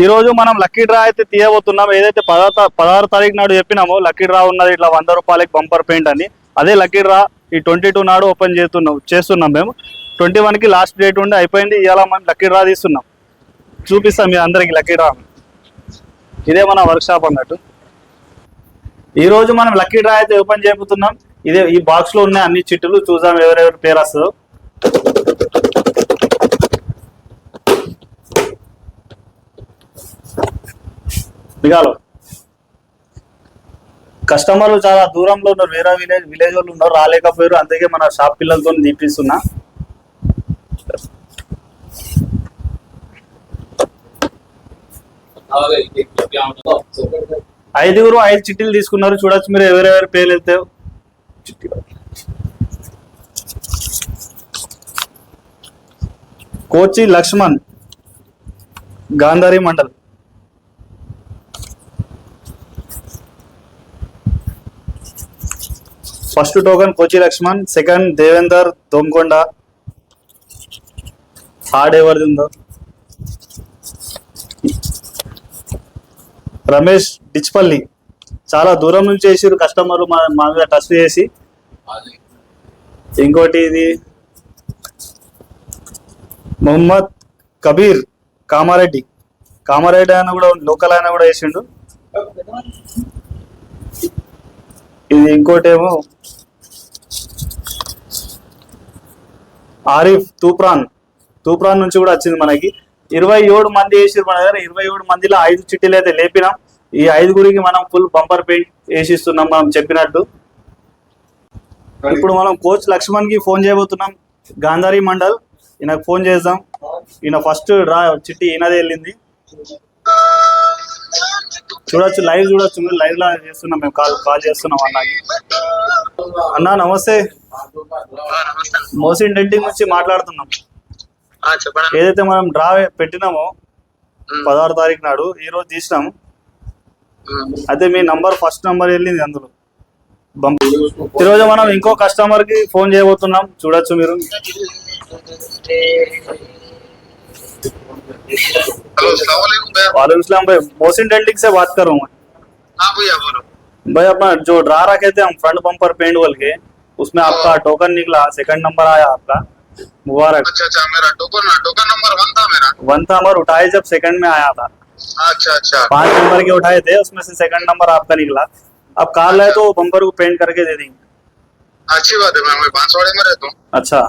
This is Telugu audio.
ఈ రోజు మనం లక్కీ డ్రా అయితే తీయబోతున్నాం. ఏదైతే పదహారు పదహారు తారీఖు నాడు చెప్పినామో లక్కీ డ్రా ఉన్నది ఇట్లా వంద రూపాయలకి బంపర్ పెయింట్ అని. అదే లక్కీ డ్రా ఈ ట్వంటీ టూ నాడు ఓపెన్ చేస్తున్నాం చేస్తున్నాం మేము. ట్వంటీ వన్కి లాస్ట్ డేట్ ఉండి అయిపోయింది. ఇవాళ మనం లక్కీ డ్రా తీస్తున్నాం. చూపిస్తాం మీ అందరికి లక్కీ డ్రా. ఇదే మన వర్క్ షాప్ అన్నట్టు. ఈ రోజు మనం లక్కీ డ్రా అయితే ఓపెన్ చేయబోతున్నాం. ఇదే ఈ బాక్స్లో అన్ని చిట్టులు చూద్దాం ఎవరెవరి పేరు వస్తుందో. దిగాలో? కస్టమర్లు చాలా దూరంలో ఉన్నారు. వేరే విలేజ్ విలేజ్ వాళ్ళు ఉన్నారు. రాలేకపోయారు. అందుకే మన షాప్ పిల్లలతో తీపిస్తున్నా ఐదుగురు ఐదు చిట్టీలు తీసుకున్నారు. చూడొచ్చు మీరు ఎవరెవరు పేర్లు వెళ్తే. Kochi Lakshman Gandhari mandal. First token Kochi Lakshman second Devender Domakonda third ఎవరిది ఉందో? రమేష్ డిచ్పల్లి. చాలా దూరం నుంచి వేసిరు కస్టమర్లు మా మా మీద టచ్ చేసి. ఇంకోటి ఇది మొహమ్మద్ కబీర్ కామారెడ్డి. కామారెడ్డి ఆయన కూడా లోకల్ ఆయన కూడా వేసిండు. ఇది ఇంకోటేమో ఆరిఫ్ తూప్రాన్. తూప్రాన్ నుంచి కూడా వచ్చింది మనకి. ఇరవై ఏడు మంది వేసిరు మన దగ్గర. ఇరవై ఏడు మందిలో ఐదు చిట్టీలు అయితే లేపినాం. ఈ ఐదుగురికి మనం ఫుల్ బంపర్ పెయింట్ వేసిస్తున్నాం మనం చెప్పినట్టు. ఇప్పుడు మనం కోచ్ లక్ష్మణ్కి ఫోన్ చేయబోతున్నాం. గాంధారి మండల్. ఈయనకు ఫోన్ చేద్దాం. ఈయన ఫస్ట్ డ్రా చిట్టి ఈయనదే వెళ్ళింది. చూడొచ్చు లైవ్ చూడొచ్చు. మీరు లైవ్ లా చేస్తున్నాం మేము కాల్ కాల్ చేస్తున్నాం అన్నకి. అన్న నమస్తే. మోసిన్ డెంటింగ్ నుంచి మాట్లాడుతున్నాం. ఏదైతే మనం డ్రా పెట్టినామో పదహారు తారీఖు నాడు ఈ రోజు తీసినాం. ఉమ్. అయితే మీ నంబర్ ఫస్ట్ నంబర్ వెళ్ళింది అందులో. ఈరోజు మనం ఇంకో కస్టమర్కి ఫోన్ చేయబోతున్నాం. చూడొచ్చు మీరు. वालेकुम सलाम भाई। मोहसिन डेंटिंग से बात कर रहा हूँ हाँ भैया बोलो। भाई अपना जो ड्रा रखे थे हम फ्रंट बम्पर पेंट वल के उसमें आपका टोकन निकला सेकंड नंबर आया आपका। मुबारक। अच्छा अच्छा मेरा टोकन टोकन नंबर वन था मेरा। वन था हमारा उठाए जब सेकंड में आया था। अच्छा अच्छा। पाँच नंबर के उठाए थे उसमें से सेकंड नंबर आपका निकला। अब कार लाए तो बम्पर को पेंट करके दे देंगे। अच्छी बात है मैं मैं बांसवाड़े में रहता हूँ। अच्छा।